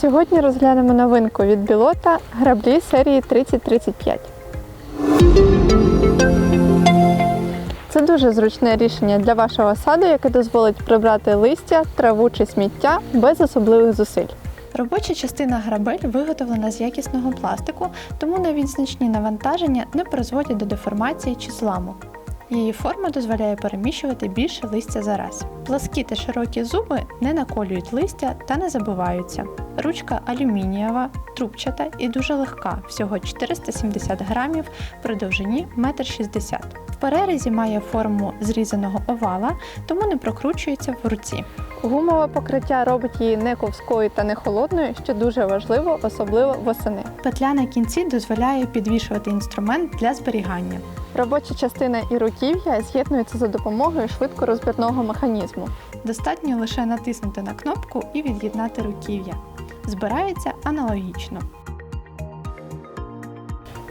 Сьогодні розглянемо новинку від Білота граблі серії 3035. Це дуже зручне рішення для вашого саду, яке дозволить прибрати листя, траву чи сміття без особливих зусиль. Робоча частина грабель виготовлена з якісного пластику, тому навіть значні навантаження не призводять до деформації чи зламу. Її форма дозволяє переміщувати більше листя за раз. Пласкі та широкі зуби не наколюють листя та не забиваються. Ручка алюмінієва, трубчата і дуже легка, всього 470 грамів при довжині 1,60 м. В перерізі має форму зрізаного овала, тому не прокручується в руці. Гумове покриття робить її не ковською та не холодною, що дуже важливо, особливо восени. Петля на кінці дозволяє підвішувати інструмент для зберігання. Робоча частина і руків'я з'єднуються за допомогою швидкорозбірного механізму. Достатньо лише натиснути на кнопку і від'єднати руків'я. Збирається аналогічно.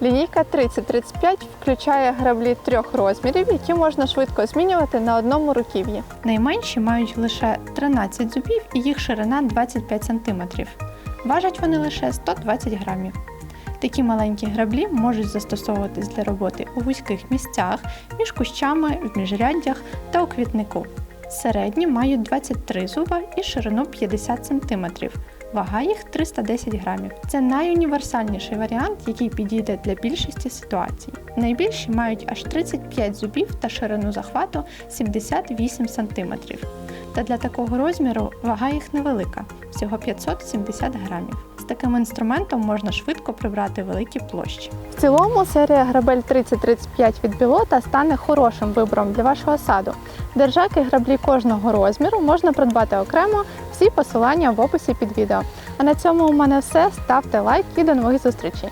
Лінійка 3035 включає граблі трьох розмірів, які можна швидко змінювати на одному руків'ї. Найменші мають лише 13 зубів і їх ширина 25 см. Важать вони лише 120 грамів. Такі маленькі граблі можуть застосовуватись для роботи у вузьких місцях, між кущами, в міжряддях та у квітнику. Середні мають 23 зуба і ширину 50 см. Вага їх 310 грамів. Це найуніверсальніший варіант, який підійде для більшості ситуацій. Найбільші мають аж 35 зубів та ширину захвату 78 см. Та для такого розміру вага їх невелика всього 570 грамів. З таким інструментом можна швидко прибрати великі площі. В цілому серія грабель 3035 від Білота стане хорошим вибором для вашого саду. Держаки граблі кожного розміру можна придбати окремо. Всі посилання в описі під відео. А на цьому у мене все. Ставте лайк і до нових зустрічей!